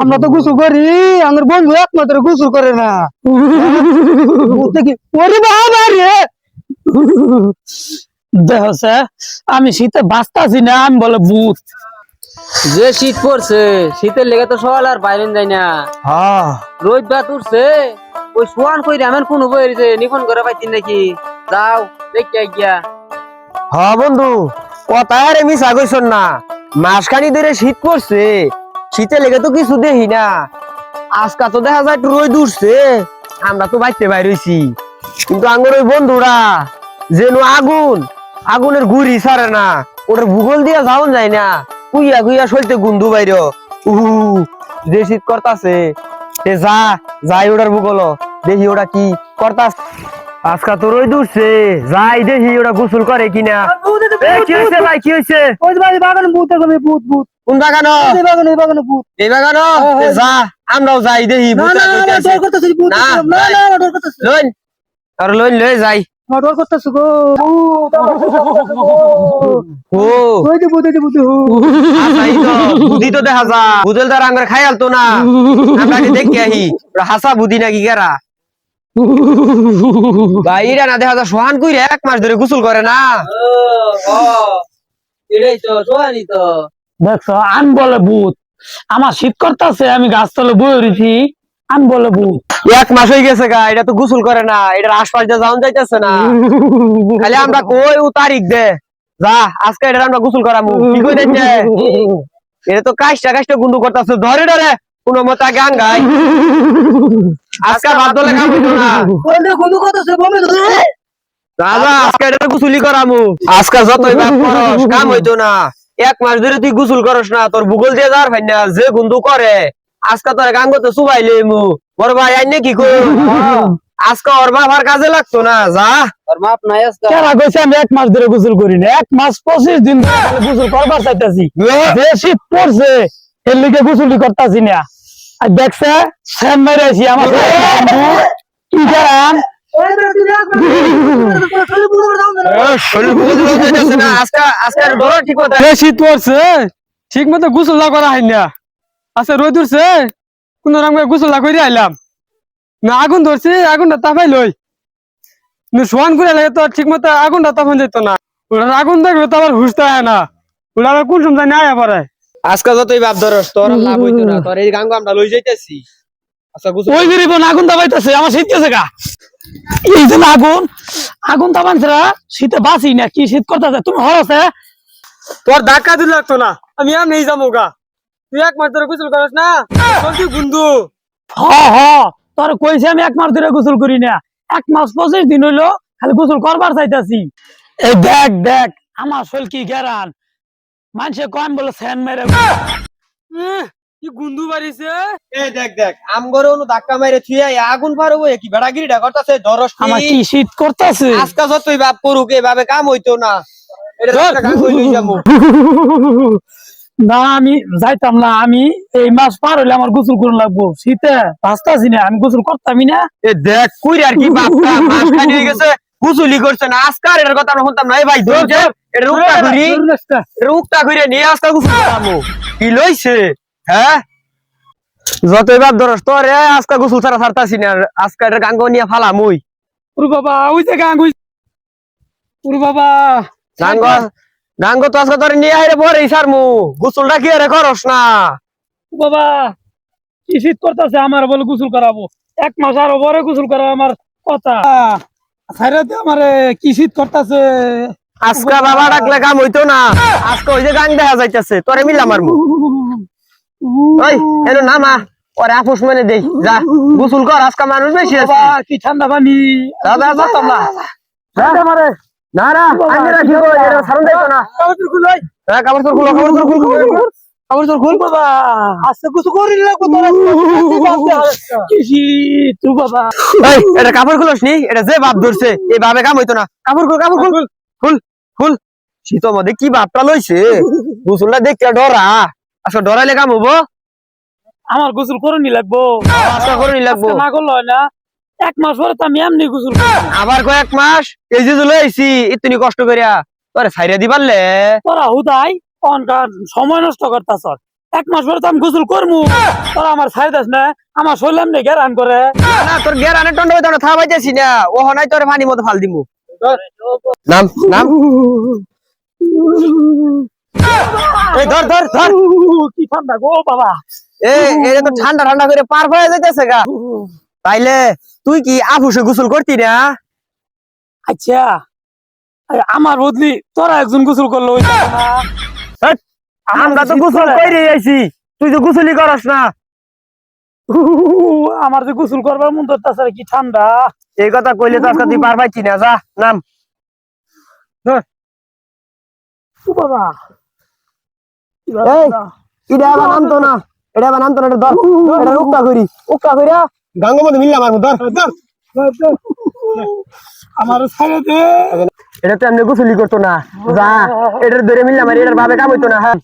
আমরা তো গোসল করি আমার বন্ধু একমাত্র গোসল করে না। ওরে বাবা রে! দেখছে আমি শীতে বাঁচতাছি না আমি বলে ভূত। যে শীত পড়ছে শীতের লেগে তো সকাল আর বাইরে যায় না। হ্যাঁ। রোদ বাত উঠছে ওই সোয়ান কই এমন কোন বইছে নিফোন করে পাইছি নাকি? যাও দেখে গিয়া হ্যাঁ বন্ধু কথা আরে মিশা কইছন না। মাসখানি ধরে শীত পড়ছে শীতে লেগে তো কিছু দেখি না। আজকা তো দেখা যায় রোদ উঠছে। আমরা তো বাইতে বাইর হইছি। কিন্তু আঙ্গুর ওই বন্ধুরা, যেন আগুন, আগুনের গুড়ি সারে না। ওটার ভূগোল দিয়া যাওন যায় না। কুইয়া কুইয়া সইতে গুন্দু বাইর। উহু, যে শীত করতাছে, সে যা, যাই ওটার ভূগোল। দেখি ওটা কি করতাস আজকা তো রোদ উঠছে। যাই দেখি ওটা গোসল করে কিনা। কি ভাই? কি হয়েছে? ওই যে বাড়ি ভূত এখানে ভূত ভূত। কোন বাগানো? এই বাগানে এই বাগানে ভূত। এই বাগানো? হ্যাঁ, হ্যাঁ। এ, যা আমরাও যাই দেখি না না না কইতাছে। ডর করতেছি ভূত না, না না না ডর করতেছি। লইন। আর লইন লই যাই। ডর করতেছি গো। ও। ওই যে ভূত ওই ভূত তো, বুদ্ধি তো দেখা যা বুদল তার আঙ্গার খাই আলতো না। আমরা কি দেখি আহি ওরা হাসা বুদ্ধি নাকি কেরা? ভাই এরা না দেখা যায় সোহান কইরে এক মাস ধরে গোসল করে না। দেখছ আন বলে ভূত। আমার শীত করতেছে আমি গাছতলে বয়ে উঠেছি আন বলে ভূত। এক মাস হয়ে গেছে গা এটা তো গোসল করে না এটার আশপাশ দিয়ে যাওন যাইতেছে না। খালি আমরা কই ও তারিখ দে। যা আজকে এটা আমরা গোসল করামু। কি কই দিচ্ছে এটা তো কাজটা কাজটা গুন্ডু করতেছে। ধরে ধরে কোনো মতে আগে আঙ্গাই। আজকে ওরে করতেছে বমি দাদা আজকে এটা গোসুলি করামু। আজকে যতই বাপ করস কাম হইতো না। এক মাস ধরে তুই গোসল করস না তোর ভূগোল দিয়ে যার ভাই না যে গুন্ডু করে আজকে তোর গান করতে সুবাইলে মু বড় ভাই আইনে কি কই আজকে ওর বাবার কাজে লাগতো না যা। আর মাপ নাই আজকে। কেরা কইছে আমি এক মাস ধরে গোসল করি না? এক মাস পঁচিশ দিন ধরে খালি গোসল করবার চাইতেছি। শীত পড়ছে এর লিগে গোসলি করতেছি না। আর দেখছে স্যাম মেরেছি আমার কি ঠিক মতো এ শীত পড়ছে ঠিক মতো গোসল না করা হয় না আচ্ছা রোদ উঠছে কোন রকম গোসল না করে আইলাম না আগুন ধরছে আগুনটা তাপাই লই সোয়ান করে লাগে তো ঠিক মতো আগুনটা তাপান যেত না ওরা আগুন দেখবে তো আবার হুসতে হয় না ওরা কোন সময় না আয়া পারে আজকে যতই বাপ ধরস তোর আর লাভ হইতো না। তোর এই গাঙ্গ আমরা লই যাইতেছি। আচ্ছা ওই আগুন দাবাইতেছে আমার গা। এই যে আগুন? শীতে বাঁচি না কি শীত করতেছে? তুমি হরছে তোর ধাক্কা দিলে লাগতো না আমি আর নেই যাব গা। তুই এক মাস ধরে গোসল করিস না? বন্ধু? হ হ তোর কইছে আমি এক মাস ধরে গোসল করি না। এক মাস পঁচিশ দিন হইল খালি গোসল করবার চাইতাছি। এই দেখ দেখ আমার শরীর কি গেরান মানুষে কম বলে স্যান মেরে এহ, কি গুন্দু বাড়িছে? এই দেখ দেখ অনু ধাক্কা মাইরে আগুন পারব কি বেড়াগিরিটা করতেছে? ধরস আমার কি শীত করতেছে? আজকে যতই বাপ করুক এভাবে কাম হইতো না। না আমি যাইতাম না আমি এই মাস পার হইলে আমার গোসল করুন লাগবো। শীতে বাঁচতাছি না আমি গোসল করতামই না। এ দেখ কই আর কি বাপটা মাস খানি হয়ে গেছে। গুসুলি করছে না আজকার এটার কথা আমরা শুনতাম না। এই ভাই এটা রুকটা ঘুরি রুকটা ঘুরে নিয়ে আজকাল কি লইছে? হ্যাঁ? যতই বাপ ধরস তোর এ আজকাল গুসুল ছাড়া ছাড়তাছি না আজকাল এটার গাঙ্গ নিয়ে ফালাম ওই। ওরে বাবা ওই যে গাঙ্গ ওরে বাবা। গাঙ্গ গাঙ্গ তো আজকে তোর নিয়ে আইরে পরে সারমু গুসুলটা কি আরে করস না? বাবা কি শীত করতেছে আমার বলে গোসল করাবো। এক মাস আরও পরে গোসল করা আমার কথা। সাইরাতে আমার কি শীত করতেছে আজকা বাবা ডাকলে কাম হইতো না আজকে ওই যে গান দেখা যাইতেছে তোরে মিলাম মারমু ওই এলো না মা ওরে আপুস মানে দেই যা গোসল কর আজকা মানুষ বেশি আছে বাবা কি ঠান্ডা পানি দাদা যাতাম না ঠান্ডা মারে না না আমি রাখি গো এটা সারন যাইতো না হ্যাঁ কাপড় খুলো কাপড় খুল কাপড় তোর খুল বাবা। আজকে গোসল করি না। কত কি বাবা। এই এটা কাপড় খুলস নি? এটা যে বাপ ধরছে এই ভাবে কাম হইতো না। কাপড় খুল কাপড় খুল। খুল। খুল শীত মধ্যে কি বাপটা লইছে? গোসলটা দেখতে ডরা। আচ্ছা ডরাইলে কাম হব? আমার গোসল করে নি লাগবো আজকা করে নি লাগবো না করলে না। এক মাস পরে তো আমি এমনি গোসল। আবার কয়েক মাস এই যে চলে আইছি ইতনি কষ্ট করিয়া। তোরে সাইরা দিবারলে? তোরা হুদাই অনকার সময় নষ্ট করতাছ। এক মাস পরে তো আমি গোসল করব তোরা আমার ছাই দাস না। আমার শরীর এমনি গেরান করে। না তোর গেরানে টন্ড হইতো না থামাই যাচ্ছি না। ও হনাই তোর পানি মতো ফাল দিমু। নাম নাম। এই ধর ধর ধর। কি ঠান্ডা গো বাবা। এ এটা তো ঠান্ডা ঠান্ডা করে পার হয়ে যাইতেছে গা। তাইলে তুই কি আফুসে গোসল করতি না? আচ্ছা। আরে আমার বদলি তোরা একজন গোসল করল না। আমরা তো গোসল কইরে আইছি। তুই তো গোসলই করস না। আমার যে গোসল করবার মন তো তাছাড়া কি ঠান্ডা। এই কথা কইলে তো আজকে তুই পার পাইছি না যা নাম। বাবা। এই। বাবা। এটা আবার নামতো না। এটা আবার নামতো না এটা ধর। এটা উক্কা করি উক্কা কইরা? গাঙ্গ মধ্যে মিললাম আর ধর ধর। আমার ছাড়ে এটা তো এমনি গোসলি করতো না। যা, এটার ধরে মিললাম আর এটার ভাবে কাম হইতো না হ্যাঁ।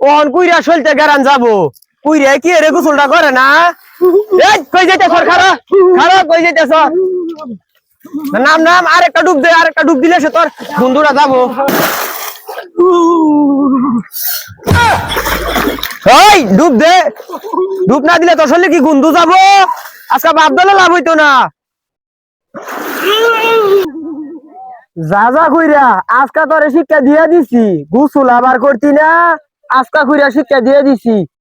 ওহন কুইরা সলতে গেরান যাব। কুইরা কি রে গোসলটা করে না? কই খারা? খারা, কই যাইতেছ? নাম নাম, আরেকটা ডুব দে, আরেকটা ডুব দিলে সে তোর বন্ধুরা যাব। ডুব দে। ডুব না দিলে তোর কি গুন্দু যাব? আজকে বাপ দলে লাভ হইতো না। যা যা কইরা, আজকা তোরে শিক্ষা দিয়ে দিছি। গুসুল আবার করতি না, আজকা কইরা শিক্ষা দিয়ে দিছি।